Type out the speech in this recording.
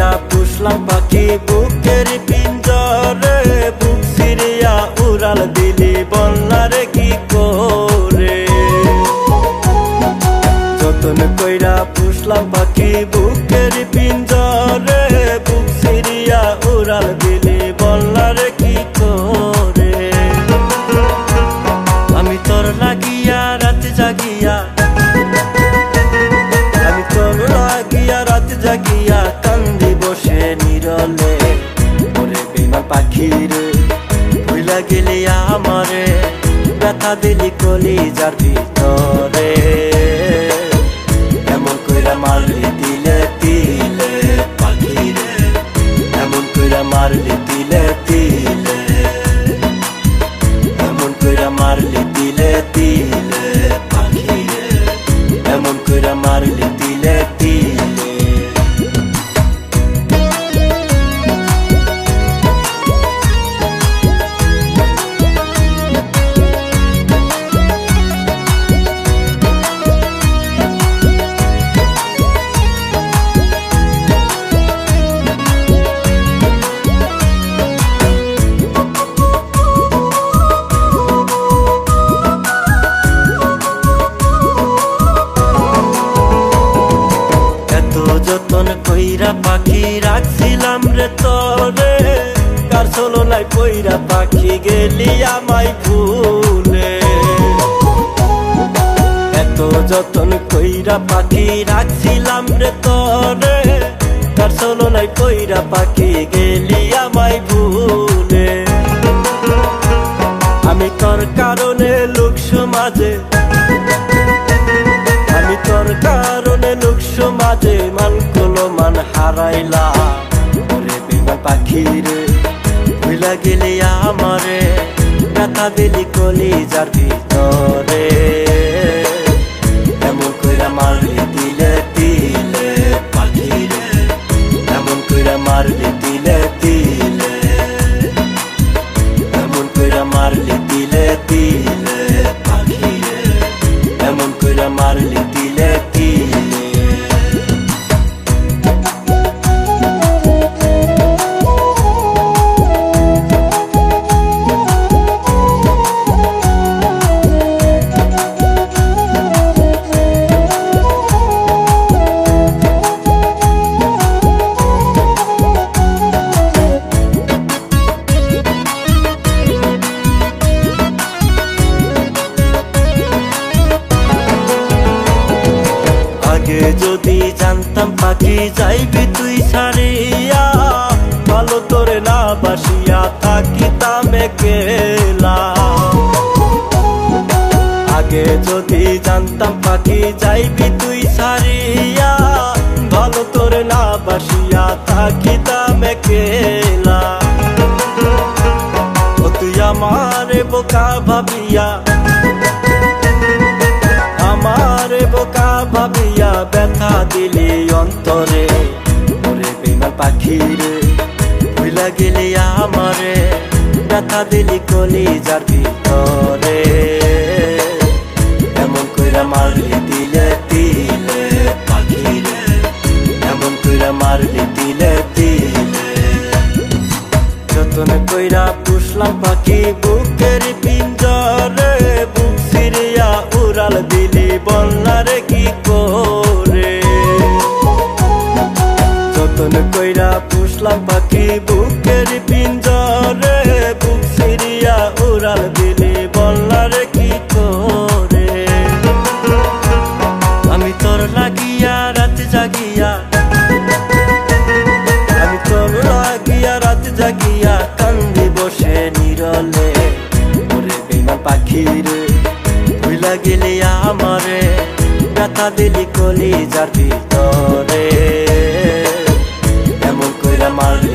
পুষলাম পাখি, বুকের পিঞ্জরে বুক সিরিয়া উড়াল দিলি বন্যারে কি করে? যতন কইরা পুষলাম পাখি, বুকের পিঞ্জরে বুক সিরিয়া উড়াল দিলি বন্যারে কি করে? আমি তোর লাগিয়া রাত জাগিয়া লাগিয়া রাত জাগিয়া কান্দি নিরলে ওরে বিমান পাখিরে ভুলা গেলি আমারে ব্যথা দিলি কলি যার ভিতরে। কইরা পাখি রাখছিলাম রে তরে। কার চলো নাই কইরা পাখি গেলি আমায় ভুলে। এত যতন কইরা পাখি রাখছিলাম রে তরে। কার চলো নাই কইরা পাখি গেলি আমায় ভুলে। আমি তোর কারণে লোক সমাজে আমি তোর কারণে লোক সমাজে হারাইলা। ওরে বিমান পাখি রে ভুলা গেলে আমারে। ব্যথা দিলি কলি যার ভিতরে। আগে যদি জানতাম পাখি যাইবি তুই ছাড়িয়া, ভালো তোরে না বাসিয়া থাকিতাম কেলা আগে যদি জানতাম পাখি যাইবি তুই ছাড়িয়া, ভালো তোরে না বাসিয়া থাকিতাম কেলা ও তুই আমারে বোকা ভাবিয়া ভাবিয়া ব্যথা দিলি অন্তরে। ওরে পাখি রে ভুলা গেলি আমারে। ব্যথা দিলি কলি যার ভিতরে। এমন কইরা মারলি দিলে দিলে পাখি রে। এমন কইরা মারলি দিলে দিলে। যতন কইরা পুষলাম পাখি বুকের পিঞ্জরে দিলি বন্যারে কি করে? যতন কইরা পুষলাম পাখি বুকের পিঞ্জরে, বুক সিরিয়া উড়াল দিলি বন্যারে কি করে? আমি তোর লাগিয়া রাত জাগিয়া, আমি তোর লাগিয়া রাত জাগিয়া কান্দি বসে নিরলে। ওরে বিমান গেলি আমারে ব্যথা দিলি কলি যার ভিতরে। এমন কইরা মারলি